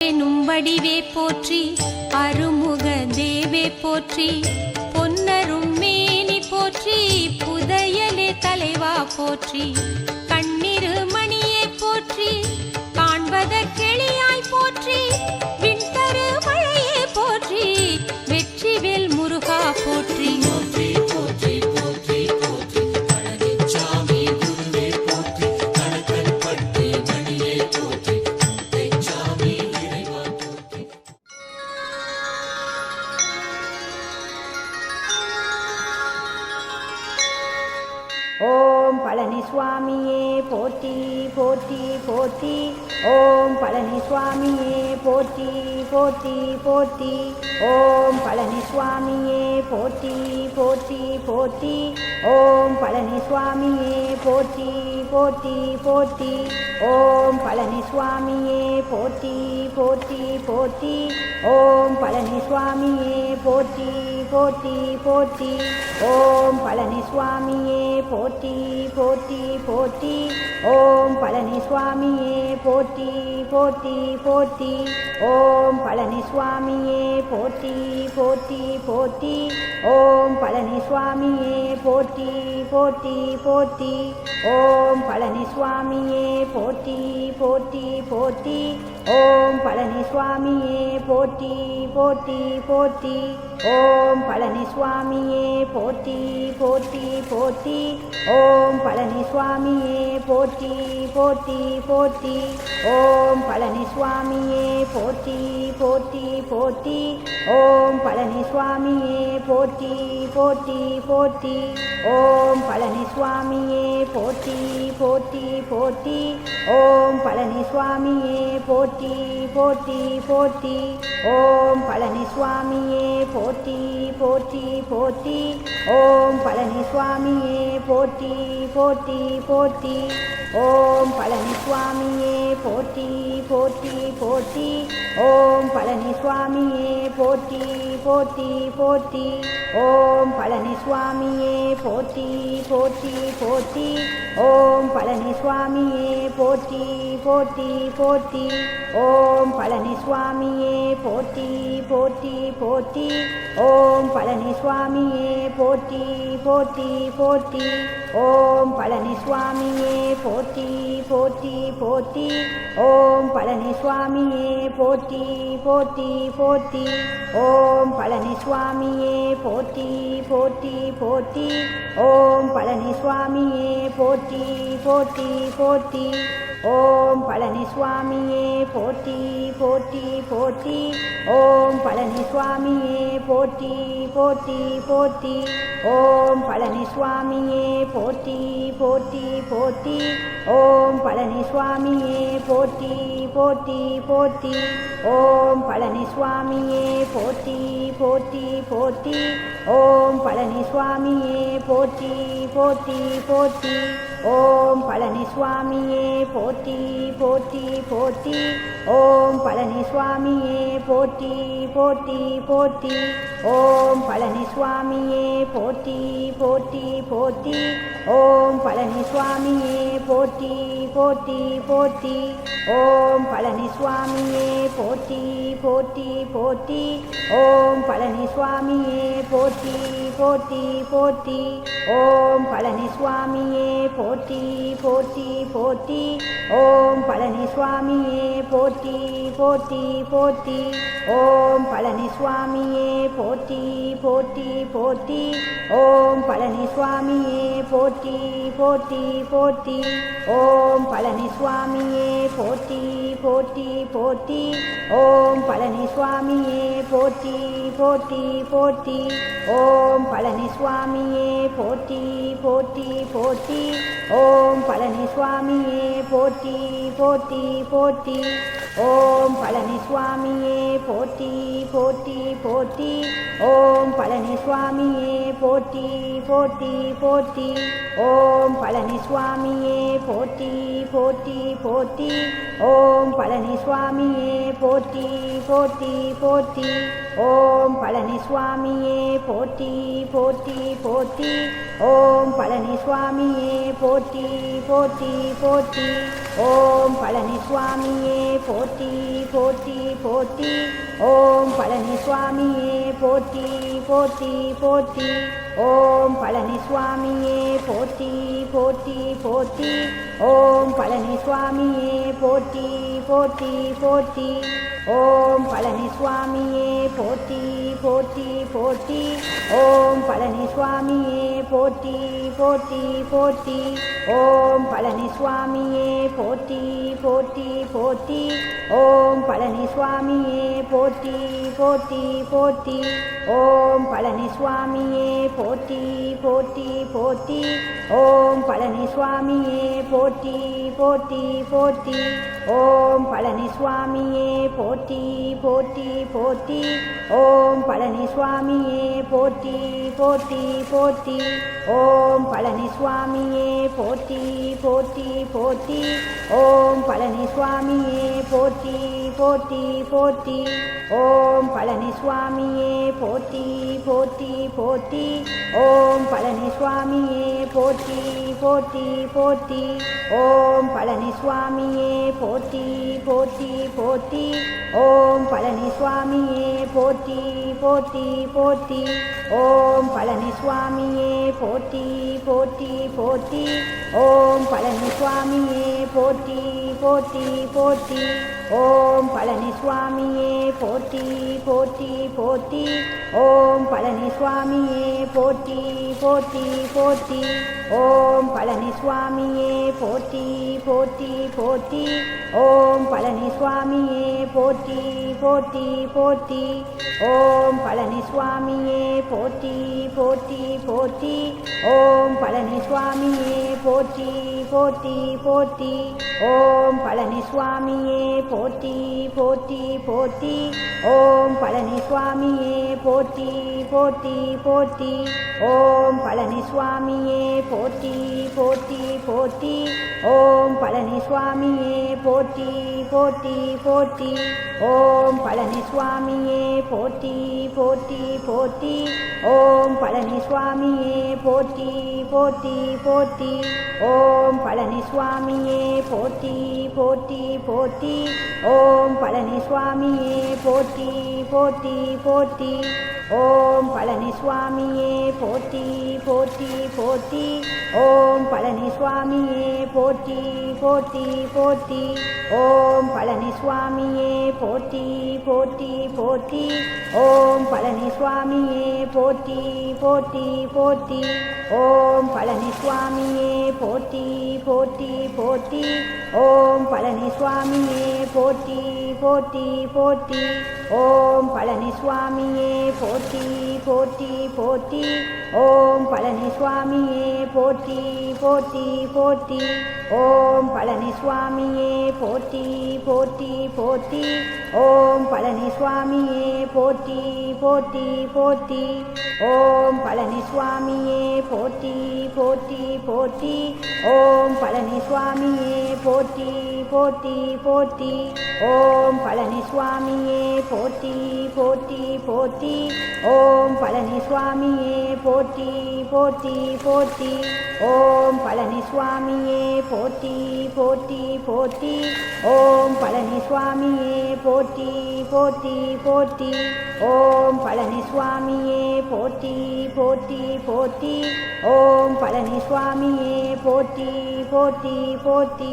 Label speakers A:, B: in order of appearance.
A: நும்படிவே வடிவே போற்றி அருமுக தேவே போற்றி பொன்னரும் மேனி போற்றி புதையலே தலைவா போற்றி. போற்றி போற்றி போற்றி.
B: ஓம் பழனி சுவாமியே போற்றி போற்றி போற்றி. ஓம் பழனி சுவாமியே போற்றி போற்றி போற்றி. ஓம் பழனி சுவாமியே போற்றி. போற்றி போற்றி ஓம் பழனி சுவாமியே போற்றி போற்றி போற்றி ஓம் பழனி சுவாமியே போற்றி போற்றி போற்றி ஓம் பழனி சுவாமியே போற்றி போற்றி போற்றி ஓம் பழனி சுவாமியே போற்றி போற்றி போற்றி ஓம் பழனி சுவாமியே போற்றி போற்றி போற்றி ஓம் பழனி சுவாமியே போற்றி போற்றி போற்றி ஓம் பழனி சுவாமியே போற்றி போற்றி போற்றி. ஓம் பழனி சுவாமியே போற்றி போற்றி போற்றி. ஓம் பழனி சுவாமியே போற்றி போற்றி போற்றி. ஓம் பழனி சுவாமியே போற்றி போற்றி போற்றி. ஓம் பழனி சுவாமியே போற்றி போற்றி போற்றி. ஓம் பழனி சுவாமியே போற்றி போற்றி போற்றி. ஓம் பழனி சுவாமியே போற்றி போற்றி போற்றி. ஓம் பழனி சுவாமியே போற்றி போற்றி போற்றி. ஓம் பழனி சுவாமியே போற்றி போற்றி போற்றி. ஓம் பழனி சுவாமியே போற்றி போற்றி போற்றி. ஓம் பழனி சுவாமியே போற்றி போற்றி போற்றி. ஓம் பழனி சுவாமியே போற்றி போற்றி போற்றி. ஓம் பழனி சுவாமியே போற்றி போற்றி போற்றி. ஓம் பழனி சுவாமியே போற்றி. போற்றி போற்றி ஓம் பழனி சுவாமியே போற்றி போற்றி போற்றி ஓம் பழனி சுவாமியே போற்றி போற்றி போற்றி ஓம் பழனி சுவாமியே போற்றி போற்றி போற்றி ஓம் பழனி சுவாமியே போற்றி போற்றி போற்றி ஓம் பழனி சுவாமியே போற்றி போற்றி போற்றி ஓம் பழனி சுவாமியே போற்றி போற்றி போற்றி ஓம் பழனி சுவாமியே போற்றி போற்றி போற்றி. ஓம் பழனி சுவாமியே போற்றி போற்றி போற்றி. ஓம் பழனி சுவாமியே போற்றி போற்றி போற்றி. ஓம் பழனி சுவாமியே போற்றி போற்றி போற்றி. ஓம் பழனி சுவாமியே போற்றி போற்றி போற்றி. ஓம் பழனி சுவாமியே போற்றி போற்றி போற்றி. ஓம் பழனி சுவாமியே போற்றி போற்றி போற்றி. ஓம் பழனி சுவாமியே போற்றி போற்றி போற்றி. ஓம் பழனி சுவாமியே போற்றி போற்றி போற்றி. ஓம் பழனி சுவாமியே போற்றி போற்றி போற்றி. ஓம் பழனி சுவாமியே போற்றி போற்றி போற்றி. ஓம் பழனி சுவாமியே போற்றி போற்றி போற்றி. ஓம் பழனி சுவாமியே போற்றி போற்றி போற்றி. ஓம் பழனி சுவாமியே போற்றி போற்றி போற்றி. ஓம் பழனி சுவாமியே போற்றி போற்றி போற்றி. ஓம் பழனி சுவாமியே போற்றி போற்றி போற்றி. ஓம் பழனி சுவாமியே போற்றி போற்றி போற்றி. ஓம் பழனி சுவாமியே போற்றி போற்றி போற்றி. ஓம் பழனி சுவாமியே போற்றி போற்றி போற்றி. ஓம் பழனி சுவாமியே போற்றி போற்றி போற்றி. ஓம் பழனி சுவாமியே போற்றி போற்றி போற்றி. ஓம் பழனி சுவாமியே போற்றி போற்றி போற்றி. ஓம் பழனி சுவாமியே போற்றி போற்றி போற்றி. ஓம் பழனி சுவாமியே போற்றி போற்றி போற்றி. ஓம் பழனி சுவாமியே போற்றி போற்றி போற்றி. ஓம் பழனி சுவாமியே போற்றி போற்றி போற்றி. ஓம் பழனி சுவாமியே போற்றி போற்றி போற்றி. ஓம் பழனி சுவாமியே போற்றி போற்றி போற்றி. ஓம் பழனி சுவாமியே போற்றி. போற்றி போற்றி ஓம் பழனி சுவாமியே போற்றி போற்றி போற்றி ஓம் பழனி சுவாமியே போற்றி போற்றி போற்றி ஓம் பழனி சுவாமியே போற்றி போற்றி போற்றி ஓம் பழனி சுவாமியே போற்றி போற்றி போற்றி ஓம் பழனி சுவாமியே போற்றி போற்றி போற்றி ஓம் பழனி சுவாமியே போற்றி போற்றி போற்றி ஓம் ஓம் பழனி சுவாமியே போற்றி போற்றி போற்றி. ஓம் பழனி சுவாமியே போற்றி போற்றி போற்றி. ஓம் பழனி சுவாமியே போற்றி போற்றி போற்றி. ஓம் பழனி சுவாமியே போற்றி போற்றி போற்றி. ஓம் பழனி சுவாமியே போற்றி. போற்றி போற்றி ஓம் பழனி சுவாமியே போற்றி போற்றி போற்றி ஓம் பழனி சுவாமியே போற்றி போற்றி போற்றி ஓம் பழனி சுவாமியே போற்றி போற்றி போற்றி ஓம் பழனி சுவாமியே போற்றி போற்றி போற்றி ஓம் பழனி சுவாமியே போற்றி போற்றி போற்றி ஓம் பழனி சுவாமியே போற்றி போற்றி போற்றி ஓம் பழனி சுவாமியே போற்றி போற்றி போற்றி ஓம் பழனி சுவாமியே போற்றி போற்றி போற்றி ஓம் பழனி சுவாமியே போற்றி போற்றி போற்றி ஓம் பழனி சுவாமியே போற்றி போற்றி போற்றி ஓம் பழனி சுவாமியே போற்றி போற்றி போற்றி ஓம் பழனி சுவாமியே போற்றி போற்றி போற்றி ஓம் பழனி சுவாமியே போற்றி போற்றி போற்றி ஓம் பழனி சுவாமியே போற்றி போற்றி போற்றி ஓம் பழனி சுவாமியே போற்றி போற்றி போற்றி. ஓம் பழனி சுவாமியே போற்றி போற்றி போற்றி. ஓம் பழனி சுவாமியே போற்றி போற்றி போற்றி. ஓம் பழனி சுவாமியே போற்றி போற்றி போற்றி. ஓம் பழனி சுவாமியே போற்றி போற்றி போற்றி. ஓம் பழனி சுவாமியே போற்றி போற்றி போற்றி. ஓம் பழனி சுவாமியே போற்றி போற்றி போற்றி. ஓம் பழனி சுவாமியே போற்றி போற்றி போற்றி. ஓம் பழனி சுவாமியே போற்றி போற்றி போற்றி. ஓம் பழனி சுவாமியே போற்றி போற்றி போற்றி. ஓம் பழனி சுவாமியே போற்றி போற்றி போற்றி. ஓம் பழனி சுவாமியே போற்றி போற்றி போற்றி. ஓம் பழனி சுவாமியே போற்றி போற்றி போற்றி. ஓம் பழனி சுவாமியே போற்றி போற்றி போற்றி. ஓம் பழனி சுவாமியே போற்றி போற்றி போற்றி. ஓம் பழனி சுவாமியே போற்றி போற்றி போற்றி. ஓம் பழனி சுவாமியே போற்றி போற்றி போற்றி. ஓம் பழனி சுவாமியே போற்றி போற்றி போற்றி. ஓம் பழனி சுவாமியே போற்றி போற்றி போற்றி ஓம் பழனி சுவாமியே போற்றி போற்றி போற்றி ஓம் பழனி சுவாமியே போற்றி போற்றி போற்றி ஓம் பழனி சுவாமியே போற்றி போற்றி போற்றி ஓம் பழனி சுவாமியே போற்றி போற்றி போற்றி ஓம் பழனி சுவாமியே போற்றி போற்றி போற்றி